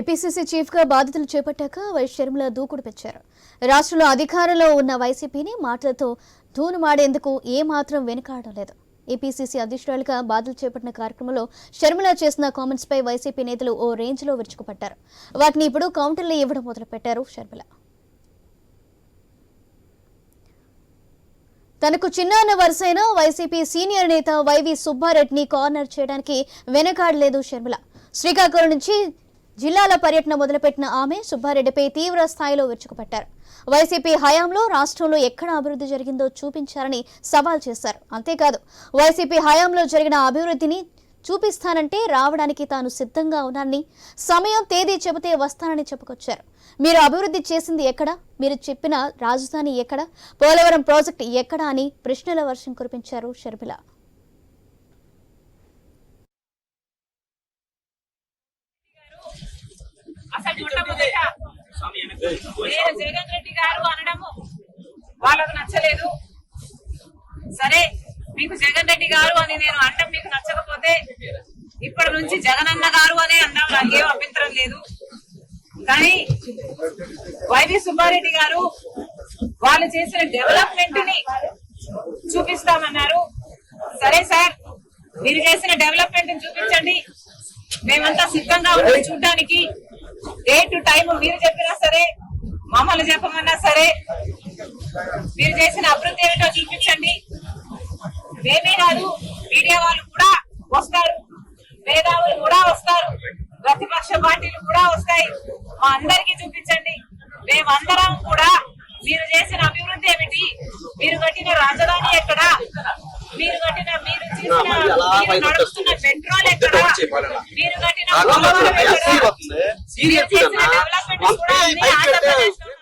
APCC చీఫ్గా బాధ్యతలు చేపట్టాక YS Sharmila దూకుడు పెంచారు. రాష్ట్రంలో అధికారంలో ఉన్న వైసీపీని మాటలతో ధూనుమాడేందుకు ఏమాత్రం వెనుకాడడం లేదు. ఏపీసీసీ అధ్యక్షురాలుగా బాధ్యతలు చేపట్టిన కార్యక్రమంలో షర్మిల చేసిన కామెంట్స్ పై వైసీపీ నేతలు ఓ రేంజ్లో విరుచుకుపట్టారు వాటిని ఇప్పుడు కౌంటర్లు ఇవ్వడం మొదలుపెట్టారు షర్మిల. తనకు చిన్నాన్న వరుసైన వైసీపీ సీనియర్ నేత వైవి సుబ్బారెడ్డిని కార్నర్ చేయడానికి వెనకాడలేదు షర్మిల. శ్రీకాకుళం నుంచి జిల్లాల పర్యటన మొదలుపెట్టిన ఆమె సుబ్బారెడ్డిపై తీవ్ర స్థాయిలో విరుచుకుపట్టారు. వైసీపీ హయాంలో రాష్ట్రంలో ఎక్కడ అభివృద్ధి జరిగిందో చూపించారని సవాల్ చేశారు. అంతేకాదు వైసీపీ హయాంలో జరిగిన అభివృద్ధిని చూపిస్తానంటే రావడానికి తాను సిద్ధంగా ఉన్నానని సమయం తేదీ చెబితే వస్తానని చెప్పుకొచ్చారు. మీరు అభివృద్ధి చేసింది ఎక్కడ? మీరు చెప్పిన రాజధాని ఎక్కడ? పోలవరం ప్రాజెక్టు ఎక్కడ అని ప్రశ్నల వర్షం కురిపించారు షర్మిల. అసలు నేను జగన్ రెడ్డి గారు అనడము వాళ్ళకు నచ్చలేదు. సరే మీకు జగన్ రెడ్డి గారు అని నేను అనడం మీకు నచ్చకపోతే ఇప్పటి నుంచి జగన్ అన్న గారు అనే అన్నాం. నాకేం అభ్యంతరం లేదు. కానీ వైవి సుబ్బారెడ్డి గారు వాళ్ళు చేసిన డెవలప్మెంట్ని చూపిస్తామన్నారు. సరే సార్ మీరు చేసిన డెవలప్మెంట్ని చూపించండి. మేమంతా సిద్ధంగా ఉన్నాం చూడడానికి. డే టు టైం మీరు చెప్పినా సరే మమ్మల్ని చెప్పమన్నా సరే మీరు చేసిన అభివృద్ధి ఏమిటో చూపించండి. మేమే కాదు మీడియా వాళ్ళు కూడా వస్తారు. మేధావులు కూడా వస్తారు. ప్రతిపక్ష పార్టీలు కూడా వస్తాయి. మా అందరికీ చూపించండి మేమందరం కూడా మీరు చేసిన అభివృద్ధి ఏమిటి మీరు కట్టిన రాజధాని ఎక్కడ మీరు కట్టిన మీరు చేసిన మీరు కట్టిన డెవలప్మెంట్ కూడా